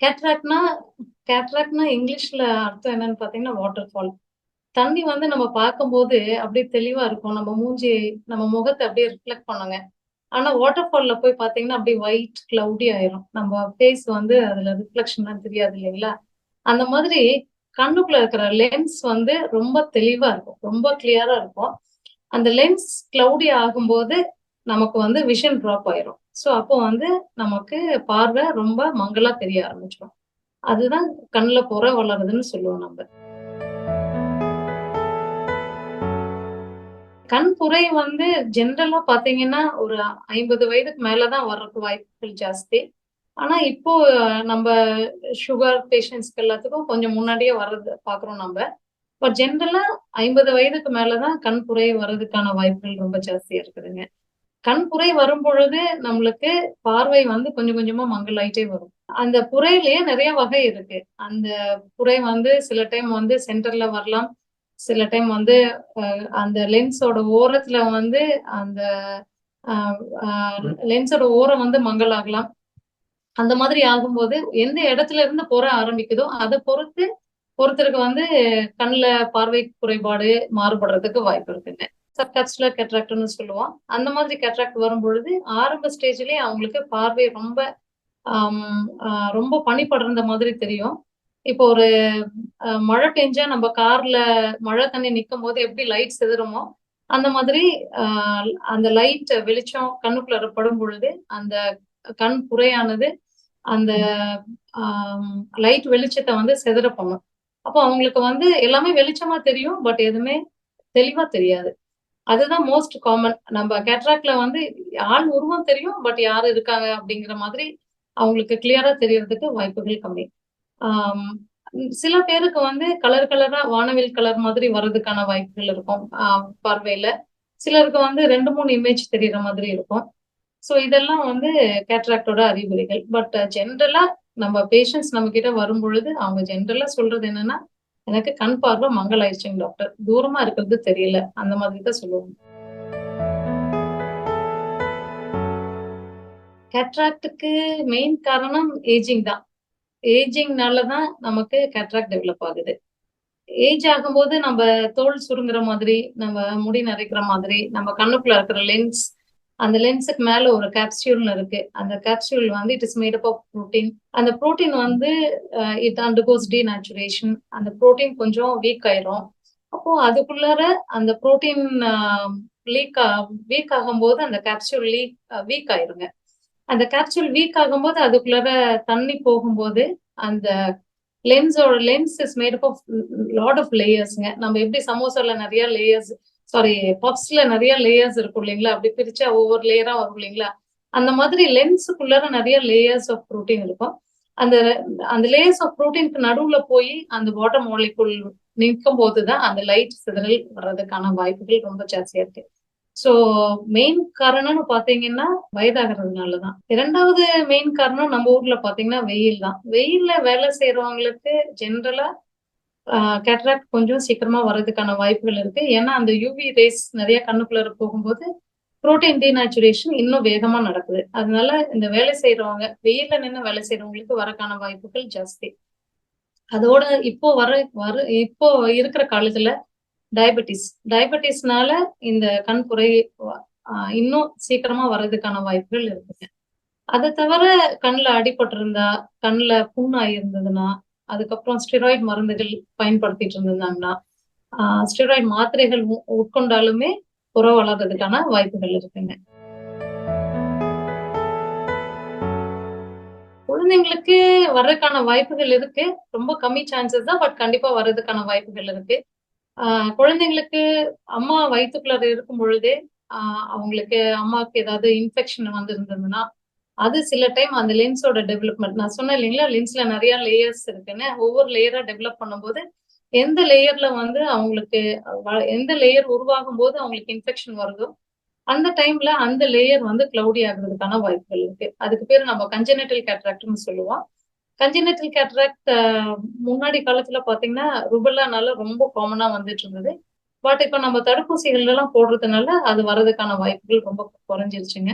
கேட்ராக்ட்னா கேட்ராக்ட்னா இங்கிலீஷ்ல அர்த்தம் என்னன்னு பாத்தீங்கன்னா வாட்டர் ஃபால் தண்ணி வந்து நம்ம பார்க்கும்போது அப்படியே தெளிவா இருக்கும். நம்ம மூஞ்சி நம்ம முகத்தை அப்படியே ரிஃப்ளெக்ட் பண்ணுங்க. ஆனா வாட்டர் ஃபால்ல போய் பாத்தீங்கன்னா அப்படியே ஒயிட் கிளவுடி ஆயிரும். நம்ம ஃபேஸ் வந்து அதுல ரிஃப்ளெக்ஷன்லாம் தெரியாது இல்லைங்களா? அந்த மாதிரி கண்ணுக்குள்ள இருக்கிற லென்ஸ் வந்து ரொம்ப தெளிவா இருக்கும். ரொம்ப கிளியரா இருக்கும். அந்த லென்ஸ் கிளவுடி ஆகும்போது நமக்கு வந்து விஷன் ட்ராப் ஆயிரும். ஸோ அப்போ வந்து நமக்கு பார்வை ரொம்ப மங்களா தெரிய ஆரம்பிச்சிடும் அதுதான் கண்ணில் புற வளருதுன்னு சொல்லுவோம் நம்ம. கண் புரை வந்து ஜென்ரலா பாத்தீங்கன்னா ஒரு ஐம்பது வயதுக்கு மேலதான் வர்றதுக்கு வாய்ப்புகள் ஜாஸ்தி. ஆனா இப்போ நம்ம சுகர் பேஷண்ட்ஸ்க்கு எல்லாத்துக்கும் கொஞ்சம் முன்னாடியே வர்றது பாக்குறோம் நம்ம. பட் ஜென்ரலா ஐம்பது வயதுக்கு மேலதான் கண் புரை வர்றதுக்கான வாய்ப்புகள் ரொம்ப ஜாஸ்தியா இருக்குதுங்க. கண் புரை வரும் பொழுது நம்மளுக்கு பார்வை வந்து கொஞ்சம் கொஞ்சமா மங்கலாயிட்டே வரும். அந்த புறையிலேயே நிறைய வகை இருக்கு. அந்த புரை வந்து சில டைம் வந்து சென்டர்ல வரலாம். சில டைம் வந்து அந்த லென்ஸோட ஓரத்துல வந்து அந்த லென்ஸோட ஓரம் வந்து மங்கலாகலாம் அந்த மாதிரி ஆகும்போது எந்த இடத்துல இருந்து புற ஆரம்பிக்குதோ அதை பொறுத்து ஒருத்தருக்கு வந்து கண்ணில் பார்வை குறைபாடு மாறுபடுறதுக்கு வாய்ப்பு இருக்குங்க. சப்காஸ்ட்ல கேட்ராக்ட்னு சொல்லுவோம். அந்த மாதிரி கேட்ராக்ட் வரும் பொழுது ஆரம்ப ஸ்டேஜ்லயே அவங்களுக்கு பார்வை ரொம்ப ரொம்ப பனி படர்ந்த மாதிரி தெரியும். இப்போ ஒரு மழை பெஞ்சா நம்ம கார்ல மழை தண்ணி நிற்கும் போது எப்படி லைட் செதுறமோ அந்த மாதிரி அந்த லைட் வெளிச்சம் கண்ணுக்குள்ள படும் பொழுது அந்த கண் புறையானது அந்த லைட் வெளிச்சத்தை வந்து செதற பண்ணும் அப்போ அவங்களுக்கு வந்து எல்லாமே வெளிச்சமா தெரியும் பட் எதுவுமே தெளிவா தெரியாது. அதுதான் மோஸ்ட் காமன் நம்ம கேட்ராக்ட்ல வந்து ஆள் உருவம் தெரியும் பட் யாரு இருக்காங்க அப்படிங்கிற மாதிரி அவங்களுக்கு கிளியரா தெரியறதுக்கு வாய்ப்புகள் கம்மி. சில பேருக்கு வந்து கலர் கலரா வானவில் கலர் மாதிரி வர்றதுக்கான வாய்ப்புகள் இருக்கும் பார்வையில. சிலருக்கு வந்து ரெண்டு மூணு இமேஜ் தெரியற மாதிரி இருக்கும். ஸோ இதெல்லாம் வந்து கேட்ராக்டோட அறிகுறிகள். பட் ஜென்ரலா நம்ம பேஷண்ட்ஸ் நம்ம கிட்ட வரும் பொழுது அவங்க ஜென்ரலா சொல்றது என்னன்னா எனக்கு கண் பார்வை மங்கள் ஆயிடுச்சுங்க டாக்டர் தூரமா இருக்கிறது தெரியல. அந்த மாதிரி தான் சொல்லுவாங்க. கேட்ராக்டுக்கு மெயின் காரணம் ஏஜிங் தான். ஏஜிங்னால தான் நமக்கு கேட்ராக்ட் டெவலப் ஆகுது. ஏஜ் ஆகும்போது நம்ம தோல் சுருங்குற மாதிரி நம்ம முடி நரைக்கிற மாதிரி நம்ம கண்ணுக்குள்ள இருக்கிற லென்ஸ் அந்த லென்ஸுக்கு மேல ஒரு கேப்சியூல் இருக்கு. அந்த கேப்சியூல் வந்து it is made up of protein அந்த ப்ரோட்டீன் வந்து இட் அண்டர்கோஸ் டீநேச்சுரேஷன் அந்த ப்ரோட்டீன் கொஞ்சம் வீக் ஆயிரும். அப்போ அதுக்குள்ளார அந்த ப்ரோட்டீன் லீக் வீக் ஆகும்போது அந்த கேப்சியூல் லீக் வீக் ஆயிருங்க. அந்த கேப்சூல் வீக் ஆகும்போது அதுக்குள்ளார தண்ணி போகும்போது அந்த லென்ஸோட lens is made of lot of லேயர்ஸ்ங்க நம்ம எப்படி சமோசால நிறைய லேயர்ஸ் சாரி பப்ஸ்ல நிறைய லேயர்ஸ் இருக்கும் இல்லைங்களா? அப்படி பிரிச்சா ஒவ்வொரு லேயரா வரும் இல்லைங்களா? அந்த மாதிரி லென்ஸுக்குள்ளார நிறைய லேயர்ஸ் ஆஃப் ப்ரோட்டீன் இருக்கும். அந்த அந்த லேயர்ஸ் ஆஃப் ப்ரோட்டீனுக்கு நடுவுல போய் அந்த வாட்டர் மாலிகுல் நிற்கும் போதுதான் அந்த லைட் சிதறல் வர்றதுக்கான வாய்ப்புகள் ரொம்ப ஜாஸ்தியா இருக்கு. ஸோ மெயின் காரணம்னு பாத்தீங்கன்னா வயதாகிறதுனாலதான். இரண்டாவது மெயின் காரணம் நம்ம ஊர்ல பாத்தீங்கன்னா வெயில் தான் வெயில்ல வேலை செய்யறவங்களுக்கு ஜென்ரலா கேட்ராக்ட் கொஞ்சம் சீக்கிரமா வர்றதுக்கான வாய்ப்புகள் இருக்கு. ஏன்னா அந்த யூவி ரேஸ் நிறைய கண்ணுக்குள்ள போகும்போது புரோட்டீன் டீநேச்சுரேஷன் இன்னும் வேகமா நடக்குது. அதனால இந்த வேலை செய்யறவங்க வெயில்ல நின்று வேலை செய்யறவங்களுக்கு வரக்கான வாய்ப்புகள் ஜாஸ்தி. அதோட இப்போ வர வர இப்போ இருக்கிற காலத்துல டயபெட்டிஸ் டயபெட்டிஸ்னால இந்த கண் குறை இன்னும் சீக்கிரமா வர்றதுக்கான வாய்ப்புகள் இருக்குங்க. அதை தவிர கண்ணில் அடிபட்டிருந்தா கண்ணில் புண்ணாகி அதுக்கப்புறம் ஸ்டெராய்டு மருந்துகள் பயன்படுத்திட்டு இருந்தாங்கன்னா ஸ்டெராய்டு மாத்திரைகள் உட்கொண்டாலுமே புற வளர்றதுக்கான வாய்ப்புகள் இருக்குங்க. குழந்தைங்களுக்கு வர்றதுக்கான வாய்ப்புகள் இருக்கு. ரொம்ப கம்மி சான்சஸ் தான் பட் கண்டிப்பா வர்றதுக்கான வாய்ப்புகள் இருக்கு. குழந்தைங்களுக்கு அம்மா வயிற்றுக்குள்ள இருக்கும் பொழுதே அவங்களுக்கு அம்மாவுக்கு ஏதாவது இன்ஃபெக்ஷன் வந்து இருந்ததுன்னா அது சில டைம் அந்த லென்ஸோட டெவலப்மெண்ட் நான் சொன்னேன் இல்லைங்களா லென்ஸ்ல நிறைய லேயர்ஸ் இருக்குன்னு. ஒவ்வொரு லேயரா டெவலப் பண்ணும்போது எந்த லேயர்ல வந்து அவங்களுக்கு எந்த லேயர் உருவாகும் போது அவங்களுக்கு இன்ஃபெக்ஷன் வருதோ அந்த டைம்ல அந்த லேயர் வந்து கிளவுடி ஆகுறதுக்கான வாய்ப்புகள் இருக்கு. அதுக்கு பேர் நம்ம கஞ்சனட்டல் கேட்ராக்ட்னு சொல்லுவோம். கஞ்சனட்டல் கேட்ராக்ட் முன்னாடி காலத்துல பாத்தீங்கன்னா ருபல்லானால ரொம்ப காமனா வந்துட்டு இருந்தது. பட் இப்ப நம்ம தடுப்பூசிகள் எல்லாம் போடுறதுனால அது வர்றதுக்கான வாய்ப்புகள் ரொம்ப குறைஞ்சிருச்சுங்க.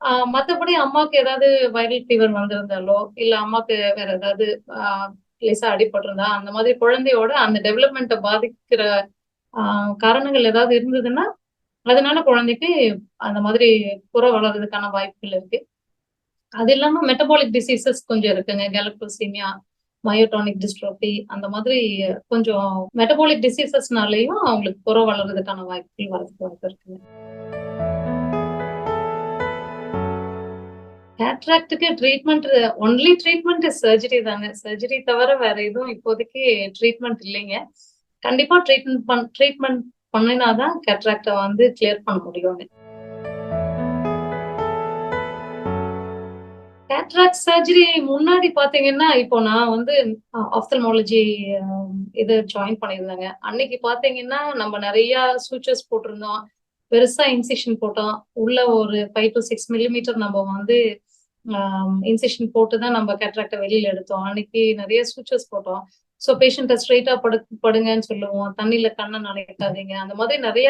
ஆஹ் மத்தபடி அம்மாவுக்கு ஏதாவது வைரல் ஃபீவர் வந்திருந்தாலோ இல்ல அம்மாவுக்கு வேற ஏதாவது ஆஹ் லேசா அடிபட்டிருந்தா அந்த மாதிரி குழந்தையோட அந்த டெவலப்மெண்ட்டை பாதிக்கிற ஆஹ் காரணங்கள் ஏதாவது இருந்ததுன்னா அதனால குழந்தைக்கு அந்த மாதிரி புற வளர்றதுக்கான வாய்ப்புகள் இருக்கு. அது இல்லாம மெட்டபாலிக் டிசீசஸ் கொஞ்சம் இருக்குங்க. கேலக்டோசீமியா மயோட்டானிக் டிஸ்ட்ரோபி அந்த மாதிரி கொஞ்சம் மெட்டபாலிக் டிசீசஸ்னாலையும் அவங்களுக்கு புற வளர்றதுக்கான வாய்ப்புகள் வரதுக்கு வாய்ப்பு இருக்குங்க. கேட்ராக்டுக்கு ட்ரீட்மெண்ட் ஒன்லி ட்ரீட்மெண்ட் சர்ஜரி தாங்க. சர்ஜரி தவிர வேற எதுவும் இப்போதைக்கு ட்ரீட்மெண்ட் இல்லைங்க. கண்டிப்பா ட்ரீட்மெண்ட் பண் ட்ரீட்மெண்ட் பண்ணினாதான் கேட்ராக்டை வந்து கிளியர் பண்ண முடியுங்க. கேட்ராக்ட் சர்ஜரி முன்னாடி பாத்தீங்கன்னா இப்போ நான் வந்து ஆப்தல்மாலஜி இது ஜாயின் பண்ணியிருந்தேங்க. அன்னைக்கு பாத்தீங்கன்னா நம்ம நிறைய சூச்சர்ஸ் போட்டிருந்தோம். பெருசா இன்சிஷன் போட்டோம். உள்ள ஒரு ஃபைவ் டு சிக்ஸ் மில்லிமீட்டர் நம்ம வந்து இன்சிஷன் போட்டு தான் நம்ம கேட்ராக்டை வெளியில எடுத்தோம். அன்னைக்கு நிறைய சூச்சர்ஸ் போட்டோம். ஸோ பேஷண்ட்டை ஸ்ட்ரைட்டா படு படுங்கன்னு சொல்லுவோம். தண்ணியில கண்ணை நினைக்காதீங்க. அந்த மாதிரி நிறைய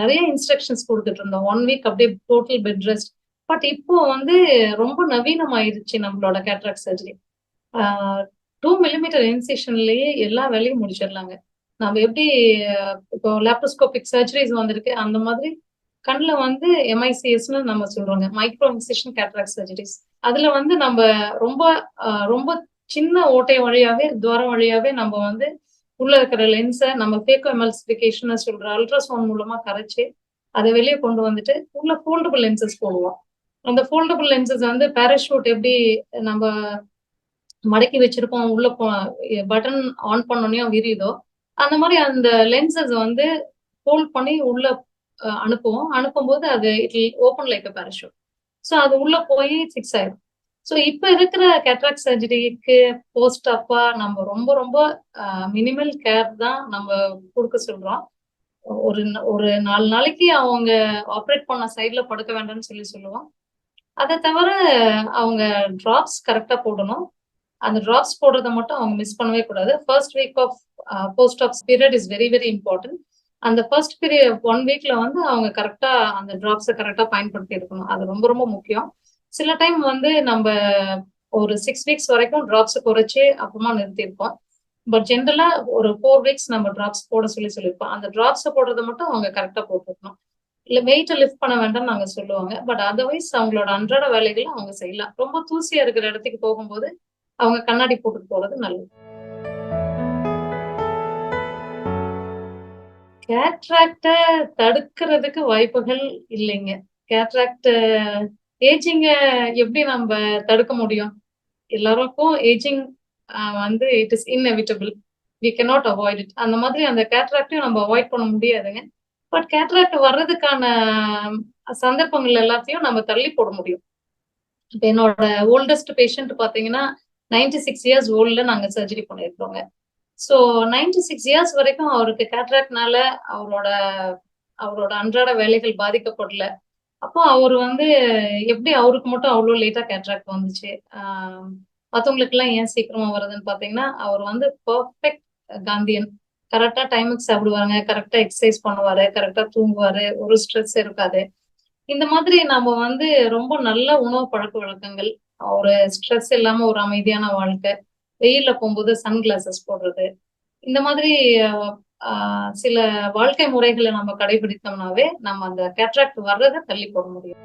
நிறைய இன்ஸ்ட்ரக்ஷன்ஸ் கொடுத்துட்டு இருந்தோம். ஒன் வீக் அப்படியே டோட்டல் பெட் ரெஸ்ட் பட் இப்போ வந்து ரொம்ப நவீனமாயிருச்சு நம்மளோட கேட்ராக் சர்ஜரி டூ மில்லிமீட்டர் இன்சிஷன்லயே எல்லா வேலையும் முடிச்சிடலாங்க. நம்ம எப்படி இப்போ லேப்ரோஸ்கோபிக் சர்ஜரிஸ் வந்திருக்கு. அந்த மாதிரி கண்ணில் வந்து எம்ஐசிஎஸ்னு நம்ம சொல்றோங்க. மைக்ரோ இன்சிஷன் கேட்ராக் சர்ஜரிஸ் அதுல வந்து நம்ம ரொம்ப ரொம்ப சின்ன ஓட்டை வழியாவே துவாரம் வழியாவே நம்ம வந்து உள்ள இருக்கிற லென்ஸை நம்ம பேக்கோ எமல்சிபிகேஷன் சொல்ற அல்ட்ராசவுண்ட் மூலமா கரைச்சு அதை வெளியே கொண்டு வந்துட்டு உள்ள ஃபோல்டபுள் லென்சஸ் போடுவோம். அந்த ஃபோல்டபுள் லென்சஸ் வந்து பேராஷூட் எப்படி நம்ம மடக்கி வச்சிருப்போம் உள்ள பட்டன் ஆன் பண்ணோன்னே விரியுதோ அந்த மாதிரி அந்த லென்சஸ் வந்து ஃபோல்ட் பண்ணி உள்ள அனுப்புவோம். அனுப்பும்போது அது it open like a parachute so அது உள்ள போய் ஃபிக்ஸ் ஆயிடும். ஸோ இப்போ இருக்கிற கேட்ராக் சர்ஜரிக்கு போஸ்ட் அப்பா நம்ம ரொம்ப ரொம்ப மினிமல் கேர் தான் நம்ம கொடுக்க சொல்றோம். ஒரு ஒரு நாலு நாளைக்கு அவங்க ஆப்ரேட் பண்ண சைட்ல படுக்க வேண்டாம்னு சொல்லி சொல்லுவோம். அதை தவிர அவங்க ட்ராப்ஸ் கரெக்டா போடணும். அந்த ட்ராப்ஸ் போடுறத மட்டும் அவங்க மிஸ் பண்ணவே கூடாது. First week of post op period is very very important அந்த ஃபர்ஸ்ட் பீரியட் ஒன் வீக்ல வந்து அவங்க கரெக்டா அந்த டிராப்ஸை கரெக்டா பயன்படுத்தி இருக்கணும் அது ரொம்ப ரொம்ப முக்கியம். சில டைம் வந்து நம்ம ஒரு சிக்ஸ் வீக்ஸ் வரைக்கும் டிராப்ஸ் குறைச்சி அப்புறமா நிறுத்தியிருப்போம். பட் ஜென்ரலா ஒரு ஃபோர் வீக்ஸ் நம்ம டிராப்ஸ் போட சொல்லி சொல்லியிருப்போம். அந்த டிராப்ஸை போடுறத மட்டும் அவங்க கரெக்டா போட்டுருக்கணும் இல்ல வெயிட்டை லிஃப்ட் பண்ண வேண்டாம் நாங்க சொல்லுவாங்க. பட் அதர்வைஸ் அவங்களோட அன்றாட வேலைகளை அவங்க செய்யலாம். ரொம்ப தூசியா இருக்கிற இடத்துக்கு போகும்போது அவங்க கண்ணாடி போட்டுட்டு போறது நல்லது. கேட்ராக்ட தடுக்கிறதுக்கு வாய்ப்புகள் இல்லைங்க. கேட்ராக்ட் ஏஜிங்க எப்படி நம்ம தடுக்க முடியும்? எல்லாருக்கும் ஏஜிங் வந்து it is inevitable we cannot avoid it அந்த மாதிரி அந்த கேட்ராக்டையும் நம்ம அவாய்ட் பண்ண முடியாதுங்க. பட் கேட்ராக்ட் வர்றதுக்கான சந்தர்ப்பங்கள் எல்லாத்தையும் நம்ம தள்ளி போட முடியும். இப்போ என்னோட ஓல்டஸ்ட் பேஷண்ட் பார்த்தீங்கன்னா நைன்டி சிக்ஸ் இயர்ஸ் ஓல்டில் நாங்கள் சர்ஜரி பண்ணியிருக்கோங்க ஸோ நைன்டி சிக்ஸ் இயர்ஸ் வரைக்கும் அவருக்கு கேட்ராக்ட்னால அவரோட அவரோட அன்றாட வேலைகள் பாதிக்கப்படல. அப்போ அவர் வந்து எப்படி அவருக்கு மட்டும் அவ்வளோ லேட்டா கேட்ராக்ட் வந்துச்சு? மற்றவங்களுக்கு எல்லாம் ஏன் சீக்கிரமா வருதுன்னு பாத்தீங்கன்னா அவர் வந்து பர்ஃபெக்ட் காந்தியன். கரெக்டா டைமுக்கு சாப்பிடுவாங்க கரெக்டா எக்ஸசைஸ் பண்ணுவாரு கரெக்டா தூங்குவாரு ஒரு ஸ்ட்ரெஸ் இருக்காது. இந்த மாதிரி நம்ம வந்து ரொம்ப நல்ல உணவு பழக்க வழக்கங்கள். ஒரு ஸ்ட்ரெஸ் இல்லாம ஒரு அமைதியான வாழ்க்கை. வெயில்ல போகும்போது சன் கிளாஸஸ் போடுறது. இந்த மாதிரி சில வாழ்க்கை முறைகளை நம்ம கடைபிடித்தோம்னாவே நம்ம அந்த கேட்ராக்ட் வர்றதை தள்ளி போட முடியும்.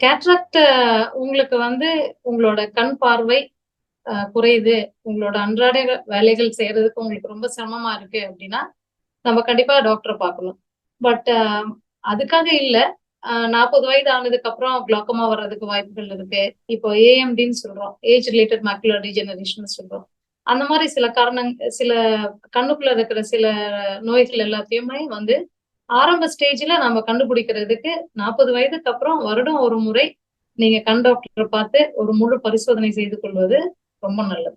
கேட்ராக்ட் உங்களுக்கு வந்து உங்களோட கண் பார்வை குறையுது. உங்களோட அன்றாட வேலைகள் செய்யறதுக்கு உங்களுக்கு ரொம்ப சிரமமா இருக்கு அப்படின்னா நம்ம கண்டிப்பா டாக்டரை பார்க்கணும். பட் அதுக்காக இல்லை நாற்பது வயது ஆனதுக்கு அப்புறம் குளோக்கமா வர்றதுக்கு வாய்ப்புகள் இருக்கு. இப்போ ஏஎம்டின்னு சொல்றோம். ஏஜ் ரிலேட்டட் மேக்குலர் ரீஜெனரேஷன் சொல்றோம். அந்த மாதிரி சில காரணங் சில கண்ணுக்குள்ள இருக்கிற சில நோய்கள் எல்லாத்தையுமே வந்து ஆரம்ப ஸ்டேஜ்ல நம்ம கண்டுபிடிக்கிறதுக்கு நாற்பது வயதுக்கு அப்புறம் வருடம் ஒரு முறை நீங்க கண் டாக்டரை பார்த்து ஒரு முழு பரிசோதனை செய்து கொள்வது ரொம்ப நல்லது.